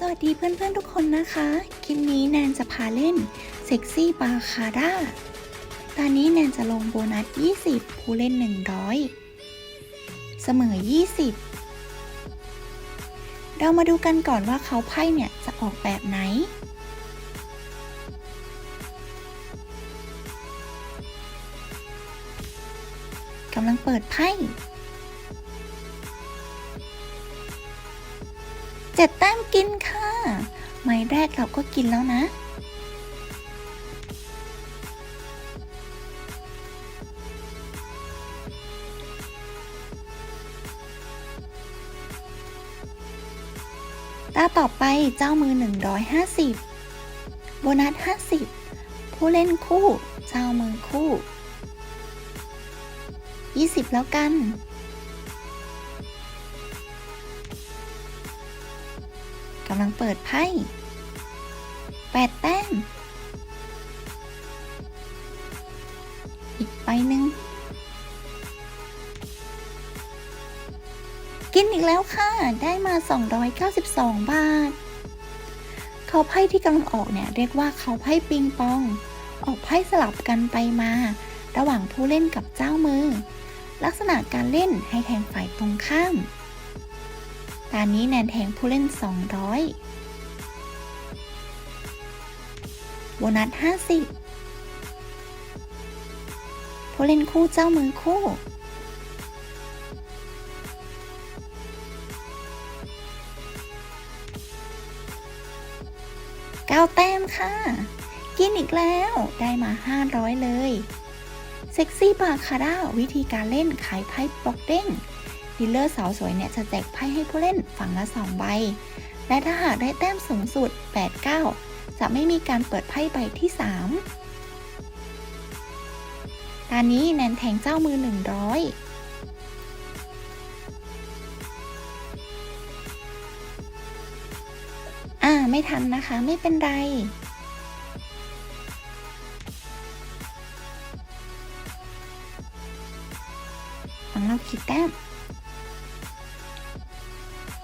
สวัสดีเพื่อนๆทุกคนนะคะ คลิปนี้แนนจะพาเล่นเซ็กซี่บาคาร่าตอนนี้แนนจะลงโบนัส 20 ผู้เล่น 100 เสมอ 20 เรามาดูกันก่อนว่าเขาไพ่เนี่ยจะออกแบบไหน กำลังเปิดไพ่เจ็ดแต้ม แรกเราก็กินแล้วนะ ตาต่อไปเจ้ามือ 150 โบนัส 50 ผู้เล่นคู่ เจ้ามือคู่ 20 แล้วกันกำลังเปิดไพ่ แปดแต้ม อีกใบหนึ่ง กินอีกแล้วค่ะ ได้มา 292 บาท เขาไพ่ที่กำลังออกเนี่ย เรียกว่าเขาไพ่ปิงปอง ออกไพ่สลับกันไปมา ระหว่างผู้เล่นกับเจ้ามือ ลักษณะการเล่นให้แทงฝ่ายตรงข้ามตอนนี้แนนแทงผู้เล่น 200 โบนัส 50 ผู้เล่นคู่เจ้ามือคู่ เก้าแต้มค่ะ กินอีกแล้ว ได้มา 500 เลย เซ็กซี่บาคาร่าวิธีการเล่นขายไพ่ปลอกเด้งดีลเลอร์สาวสวยเนี่ยจะแจกไพ่ให้ผู้เล่นฝั่งละ 2 ใบ และถ้าหากได้แต้มสูงสุด 8-9 จะไม่มีการเปิดไพ่ใบที่ 3 ตอนนี้แนนแทงเจ้ามือ 100อ่าไม่ทันนะคะไม่เป็นไรฝั่งเราขีดแต้ม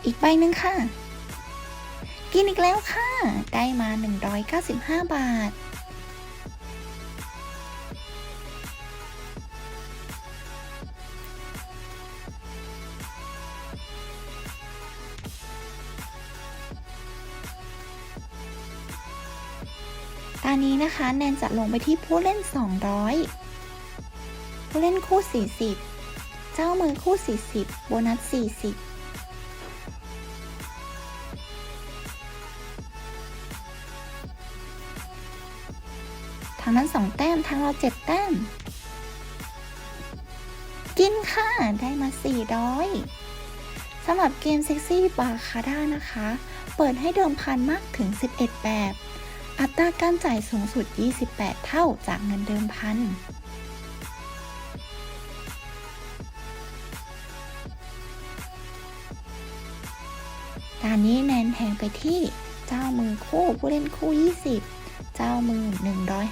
อีกใบหนึ่งค่ะ กินอีกแล้วค่ะ ได้มา 195 บาท ตอนนี้นะคะ แนนจะลงไปที่ผู้เล่น 200 ผู้เล่นคู่ 40 เจ้ามือคู่ 40 โบนัส 40 ทางนั้น2แต้มทางเรา7แต้ม กินค่ะ ได้มา400สำหรับเกมเซ็กซี่บาคาร่านะคะ เปิดให้เดิมพันมากถึง 11 แบบ อัตราการจ่ายสูงสุด 28 เท่าจากเงินเดิมพันตอนนี้แนนแทงไปที่เจ้ามือคู่ผู้เล่นคู่ 20 จ้ามือ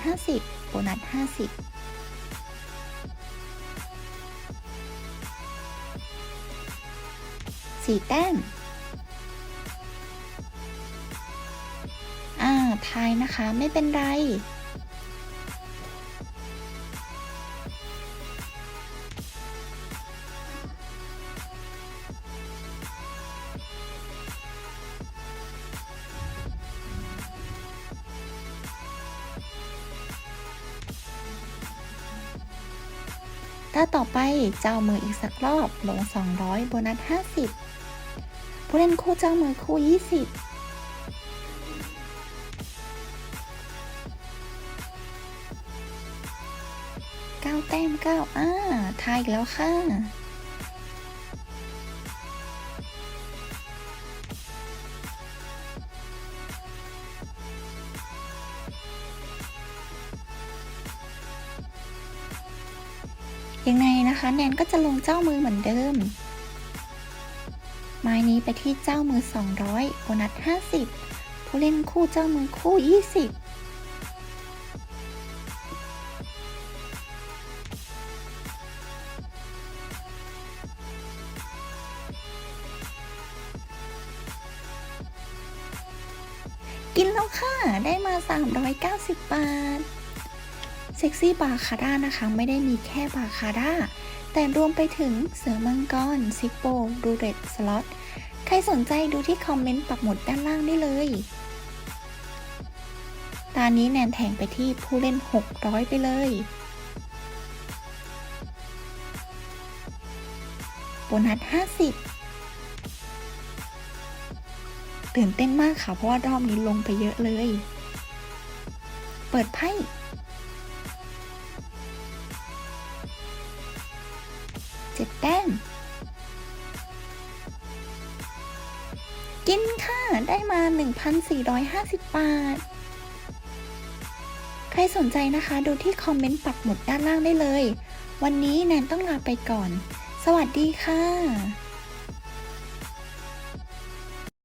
150 โบนัส 50สี่แต้ม อ่าทายนะคะไม่เป็นไร ถ้าต่อไปเจ้ามืออีกสักรอบลง 200 โบนัส 50 ผู้เล่นคู่เจ้ามือคู่ 20เก้าแต้มเก้าอ่าทายอีกแล้วค่ะ ยังไงนะคะ แนนก็จะลงเจ้ามือเหมือนเดิม ไม้นี้ไปที่เจ้ามือ 200 โบนัส 50 ผู้เล่นคู่เจ้ามือคู่ 20กินแล้วค่ะ ได้มา 390 บาท เซ็กซี่บาคาร่านะคะ ไม่ได้มีแค่บาคาร่าแต่รวมไปถึงเสือมังกรซิปโปรูเรตสล็อตใครสนใจดูที่คอมเมนต์ปักหมุดด้านล่างได้เลยตอนนี้แนนแทงไปที่ผู้เล่น 600 ไปเลย โบนัส 50 ตื่นเต้นมากค่ะ เพราะว่ารอบนี้ลงไปเยอะเลย เปิดไพ่ เจ็ดแต้มกินค่ะ ได้มา 1,450 บาท ใครสนใจนะคะดูที่คอมเมนต์ปักหมุดด้านล่างได้เลย วันนี้แนนต้องลาไปก่อน สวัสดีค่ะ